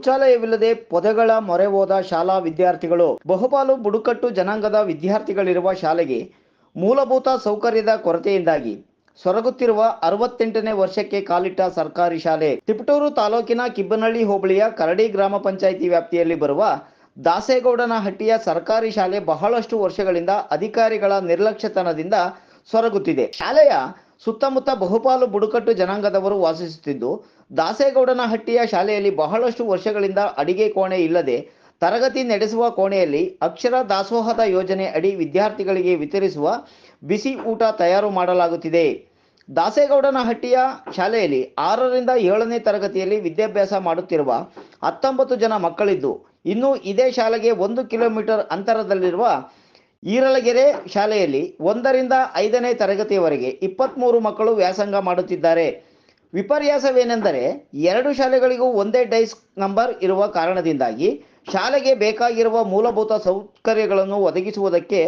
ಶೌಚಾಲಯವಿಲ್ಲದೆ ಪೊದೆಗಳ ಮೊರೆ ಹೋದ ಶಾಲಾ ವಿದ್ಯಾರ್ಥಿಗಳು, ಬಹುಪಾಲು ಬುಡಕಟ್ಟು ಜನಾಂಗದ ವಿದ್ಯಾರ್ಥಿಗಳಿರುವ ಶಾಲೆಗೆ ಮೂಲಭೂತ ಸೌಕರ್ಯದ ಕೊರತೆಯಿಂದಾಗಿ ಸೊರಗುತ್ತಿರುವ ಅರವತ್ತೆಂಟನೇ ವರ್ಷಕ್ಕೆ ಕಾಲಿಟ್ಟ ಸರ್ಕಾರಿ ಶಾಲೆ, ತಿಪಟೂರು ತಾಲೂಕಿನ ಕಿಬ್ಬನಹಳ್ಳಿ ಹೋಬಳಿಯ ಕರಡಿ ಗ್ರಾಮ ಪಂಚಾಯಿತಿ ವ್ಯಾಪ್ತಿಯಲ್ಲಿ ಬರುವ ದಾಸೇಗೌಡನಹಟ್ಟಿಯ ಸರ್ಕಾರಿ ಶಾಲೆ ಬಹಳಷ್ಟು ವರ್ಷಗಳಿಂದ ಅಧಿಕಾರಿಗಳ ನಿರ್ಲಕ್ಷ್ಯತನದಿಂದ ಸೊರಗುತ್ತಿದೆ. ಶಾಲೆಯ ಸುತ್ತಮುತ್ತ ಬಹುಪಾಲು ಬುಡಕಟ್ಟು ಜನಾಂಗದವರು ವಾಸಿಸುತ್ತಿದ್ದು ದಾಸೇಗೌಡನಹಟ್ಟಿಯ ಶಾಲೆಯಲ್ಲಿ ಬಹಳಷ್ಟು ವರ್ಷಗಳಿಂದ ಅಡಿಗೆ ಕೋಣೆ ಇಲ್ಲದೆ ತರಗತಿ ನಡೆಸುವ ಕೋಣೆಯಲ್ಲಿ ಅಕ್ಷರ ದಾಸೋಹದ ಯೋಜನೆ ಅಡಿ ವಿದ್ಯಾರ್ಥಿಗಳಿಗೆ ವಿತರಿಸುವ ಬಿಸಿ ಊಟ ತಯಾರು ಮಾಡಲಾಗುತ್ತಿದೆ. ದಾಸೇಗೌಡನಹಟ್ಟಿಯ ಶಾಲೆಯಲ್ಲಿ ಆರರಿಂದ ಏಳನೇ ತರಗತಿಯಲ್ಲಿ ವಿದ್ಯಾಭ್ಯಾಸ ಮಾಡುತ್ತಿರುವ ಹತ್ತೊಂಬತ್ತು ಜನ ಮಕ್ಕಳಿದ್ದು, ಇನ್ನು ಇದೇ ಶಾಲೆಗೆ ಒಂದು ಕಿಲೋಮೀಟರ್ ಅಂತರದಲ್ಲಿರುವ ಈರಳಗೆರೆ ಶಾಲೆಯಲ್ಲಿ ಒಂದರಿಂದ ಐದನೇ ತರಗತಿಯವರೆಗೆ ಇಪ್ಪತ್ತ್ಮೂರು ಮಕ್ಕಳು ವ್ಯಾಸಂಗ ಮಾಡುತ್ತಿದ್ದಾರೆ. ವಿಪರ್ಯಾಸವೇನೆಂದರೆ ಎರಡು ಶಾಲೆಗಳಿಗೂ ಒಂದೇ ಡೈಸ್ ನಂಬರ್ ಇರುವ ಕಾರಣದಿಂದಾಗಿ ಶಾಲೆಗೆ ಬೇಕಾಗಿರುವ ಮೂಲಭೂತ ಸೌಕರ್ಯಗಳನ್ನು ಒದಗಿಸುವುದಕ್ಕೆ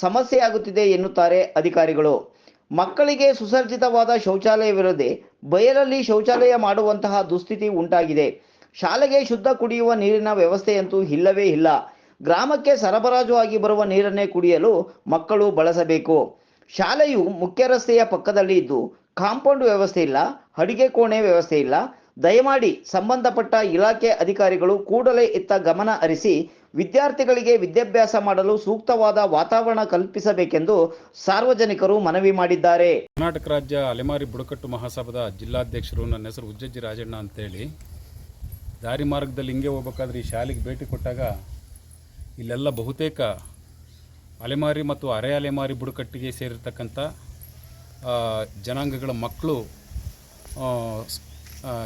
ಸಮಸ್ಯೆಯಾಗುತ್ತಿದೆ ಎನ್ನುತ್ತಾರೆ ಅಧಿಕಾರಿಗಳು. ಮಕ್ಕಳಿಗೆ ಸುಸಜ್ಜಿತವಾದ ಶೌಚಾಲಯವಿರದೆ ಬಯಲಲ್ಲಿ ಶೌಚಾಲಯ ಮಾಡುವಂತಹ ದುಸ್ಥಿತಿ ಉಂಟಾಗಿದೆ. ಶಾಲೆಗೆ ಶುದ್ಧ ಕುಡಿಯುವ ನೀರಿನ ವ್ಯವಸ್ಥೆಯಂತೂ ಇಲ್ಲವೇ ಇಲ್ಲ. ಗ್ರಾಮಕ್ಕೆ ಸರಬರಾಜು ಆಗಿ ಬರುವ ನೀರನ್ನೇ ಕುಡಿಯಲು ಮಕ್ಕಳು ಬಳಸಬೇಕು. ಶಾಲೆಯು ಮುಖ್ಯ ರಸ್ತೆಯ ಪಕ್ಕದಲ್ಲಿ ಇದ್ದು, ಕಾಂಪೌಂಡ್ ವ್ಯವಸ್ಥೆ ಇಲ್ಲ, ಅಡಿಗೆ ಕೋಣೆ ವ್ಯವಸ್ಥೆ ಇಲ್ಲ. ದಯಮಾಡಿ ಸಂಬಂಧಪಟ್ಟ ಇಲಾಖೆ ಅಧಿಕಾರಿಗಳು ಕೂಡಲೇ ಇತ್ತ ಗಮನ ಹರಿಸಿ ವಿದ್ಯಾರ್ಥಿಗಳಿಗೆ ವಿದ್ಯಾಭ್ಯಾಸ ಮಾಡಲು ಸೂಕ್ತವಾದ ವಾತಾವರಣ ಕಲ್ಪಿಸಬೇಕೆಂದು ಸಾರ್ವಜನಿಕರು ಮನವಿ ಮಾಡಿದ್ದಾರೆ. ಕರ್ನಾಟಕ ರಾಜ್ಯ ಅಲೆಮಾರಿ ಬುಡಕಟ್ಟು ಮಹಾಸಭಾದ ಜಿಲ್ಲಾಧ್ಯಕ್ಷರು ನನ್ನ ಹೆಸರು ಉಜ್ಜಜ್ಜಿ ರಾಜಣ್ಣ ಅಂತೇಳಿ. ದಾರಿ ಮಾರ್ಗದಲ್ಲಿ ಹಿಂಗೆ ಹೋಗ್ಬೇಕಾದ್ರೆ ಈ ಶಾಲೆಗೆ ಭೇಟಿ ಕೊಟ್ಟಾಗ ಇಲ್ಲೆಲ್ಲ ಬಹುತೇಕ ಅಲೆಮಾರಿ ಮತ್ತು ಅರೆ ಅಲೆಮಾರಿ ಬುಡಕಟ್ಟಿಗೆ ಸೇರಿರ್ತಕ್ಕಂಥ ಜನಾಂಗಗಳ ಮಕ್ಕಳು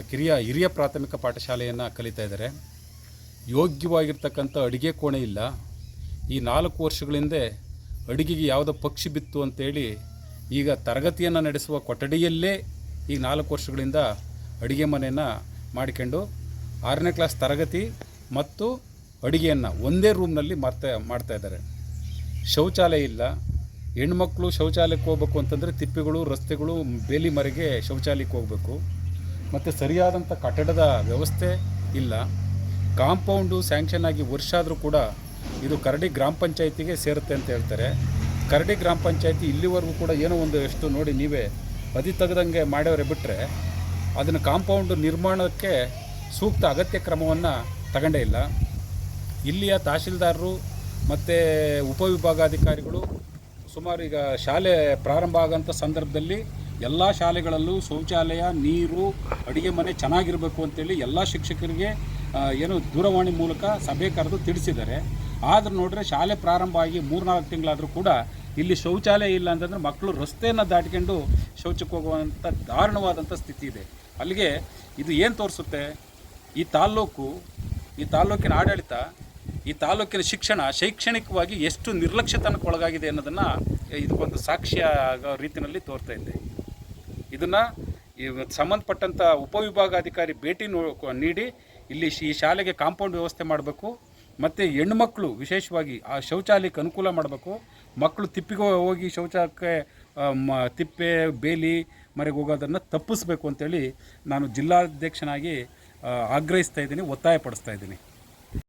ಕಿರಿಯ, ಹಿರಿಯ ಪ್ರಾಥಮಿಕ ಪಾಠಶಾಲೆಯನ್ನು ಕಲಿತಾ ಇದ್ದಾರೆ. ಯೋಗ್ಯವಾಗಿರ್ತಕ್ಕಂಥ ಅಡುಗೆ ಕೋಣೆ ಇಲ್ಲ. ಈ ನಾಲ್ಕು ವರ್ಷಗಳಿಂದೆ ಅಡುಗೆಗೆ ಯಾವುದೋ ಪಕ್ಷಿ ಬಿತ್ತು ಅಂತೇಳಿ ಈಗ ತರಗತಿಯನ್ನು ನಡೆಸುವ ಕೊಠಡಿಯಲ್ಲೇ ಈ ನಾಲ್ಕು ವರ್ಷಗಳಿಂದ ಅಡುಗೆ ಮನೆಯನ್ನು ಮಾಡಿಕೊಂಡು ಆರನೇ ಕ್ಲಾಸ್ ತರಗತಿ ಮತ್ತು ಅಡುಗೆಯನ್ನು ಒಂದೇ ರೂಮ್ನಲ್ಲಿ ಮಾಡ್ತಾ ಮಾಡ್ತಾ ಇದ್ದಾರೆ. ಶೌಚಾಲಯ ಇಲ್ಲ. ಹೆಣ್ಮಕ್ಳು ಶೌಚಾಲಯಕ್ಕೆ ಹೋಗ್ಬೇಕು ಅಂತಂದರೆ ತಿಪ್ಪೆಗಳು, ರಸ್ತೆಗಳು, ಬೇಲಿ ಮರೆಗೆ ಶೌಚಾಲಯಕ್ಕೆ ಹೋಗಬೇಕು. ಮತ್ತು ಸರಿಯಾದಂಥ ಕಟ್ಟಡದ ವ್ಯವಸ್ಥೆ ಇಲ್ಲ. ಕಾಂಪೌಂಡು ಸ್ಯಾಂಕ್ಷನ್ ಆಗಿ ವರ್ಷ ಆದರೂ ಕೂಡ ಇದು ಕರಡಿ ಗ್ರಾಮ ಪಂಚಾಯತಿಗೆ ಸೇರುತ್ತೆ ಅಂತ ಹೇಳ್ತಾರೆ. ಕರಡಿ ಗ್ರಾಮ ಪಂಚಾಯತಿ ಇಲ್ಲಿವರೆಗೂ ಕೂಡ ಏನೋ ಒಂದು ಎಷ್ಟು ನೋಡಿ ನೀವೇ ಬದಿ ತೆಗೆದಂಗೆ ಮಾಡೋರೆ ಬಿಟ್ಟರೆ ಅದನ್ನು ಕಾಂಪೌಂಡ್ ನಿರ್ಮಾಣಕ್ಕೆ ಸೂಕ್ತ ಅಗತ್ಯ ಕ್ರಮವನ್ನು ತಗೊಂಡೇ ಇಲ್ಲ. ಇಲ್ಲಿಯ ತಹಶೀಲ್ದಾರರು ಮತ್ತು ಉಪವಿಭಾಗಾಧಿಕಾರಿಗಳು ಸುಮಾರು ಈಗ ಶಾಲೆ ಪ್ರಾರಂಭ ಆಗೋಂಥ ಸಂದರ್ಭದಲ್ಲಿ ಎಲ್ಲ ಶಾಲೆಗಳಲ್ಲೂ ಶೌಚಾಲಯ, ನೀರು, ಅಡುಗೆ ಮನೆ ಚೆನ್ನಾಗಿರಬೇಕು ಅಂತೇಳಿ ಎಲ್ಲ ಶಿಕ್ಷಕರಿಗೆ ಏನು ದೂರವಾಣಿ ಮೂಲಕ ಸಭೆ ಕರೆದು ತಿಳಿಸಿದ್ದಾರೆ. ಆದರೂ ನೋಡ್ರೆ ಶಾಲೆ ಪ್ರಾರಂಭ ಆಗಿ ಮೂರ್ನಾಲ್ಕು ತಿಂಗಳಾದರೂ ಕೂಡ ಇಲ್ಲಿ ಶೌಚಾಲಯ ಇಲ್ಲ ಅಂತಂದರೆ ಮಕ್ಕಳು ರಸ್ತೆಯನ್ನು ದಾಟ್ಕೊಂಡು ಶೌಚಕ್ಕೆ ಹೋಗುವಂಥ ದಾರುಣವಾದಂಥ ಸ್ಥಿತಿ ಇದೆ. ಅಲ್ಲಿಗೆ ಇದು ಏನು ತೋರಿಸುತ್ತೆ? ಈ ತಾಲ್ಲೂಕು, ಈ ತಾಲ್ಲೂಕಿನ ಆಡಳಿತ ಈ ತಾಲೂಕಿನ ಶಿಕ್ಷಣ ಶೈಕ್ಷಣಿಕವಾಗಿ ಎಷ್ಟು ನಿರ್ಲಕ್ಷ್ಯತನಕ್ಕೆ ಒಳಗಾಗಿದೆ ಅನ್ನೋದನ್ನು ಇದಕ್ಕೊಂದು ಸಾಕ್ಷ್ಯ ಆಗೋ ರೀತಿಯಲ್ಲಿ ತೋರ್ತಾ ಇದೆ. ಇದನ್ನು ಸಂಬಂಧಪಟ್ಟಂಥ ಉಪವಿಭಾಗಾಧಿಕಾರಿ ಭೇಟಿ ನೀಡಿ ಇಲ್ಲಿ ಈ ಶಾಲೆಗೆ ಕಾಂಪೌಂಡ್ ವ್ಯವಸ್ಥೆ ಮಾಡಬೇಕು, ಮತ್ತು ಹೆಣ್ಮಕ್ಳು ವಿಶೇಷವಾಗಿ ಆ ಶೌಚಾಲಯಕ್ಕೆ ಅನುಕೂಲ ಮಾಡಬೇಕು ಮಕ್ಕಳು ತಿಪ್ಪಿಗೆ ಹೋಗಿ ಶೌಚಕ್ಕೆ ತಿಪ್ಪೆ, ಬೇಲಿ ಮರೆಗೆ ಹೋಗೋದನ್ನು ತಪ್ಪಿಸ್ಬೇಕು ಅಂತೇಳಿ ನಾನು ಜಿಲ್ಲಾಧ್ಯಕ್ಷನಾಗಿ ಆಗ್ರಹಿಸ್ತಾ ಇದ್ದೀನಿ, ಒತ್ತಾಯ ಪಡಿಸ್ತಾ ಇದ್ದೀನಿ.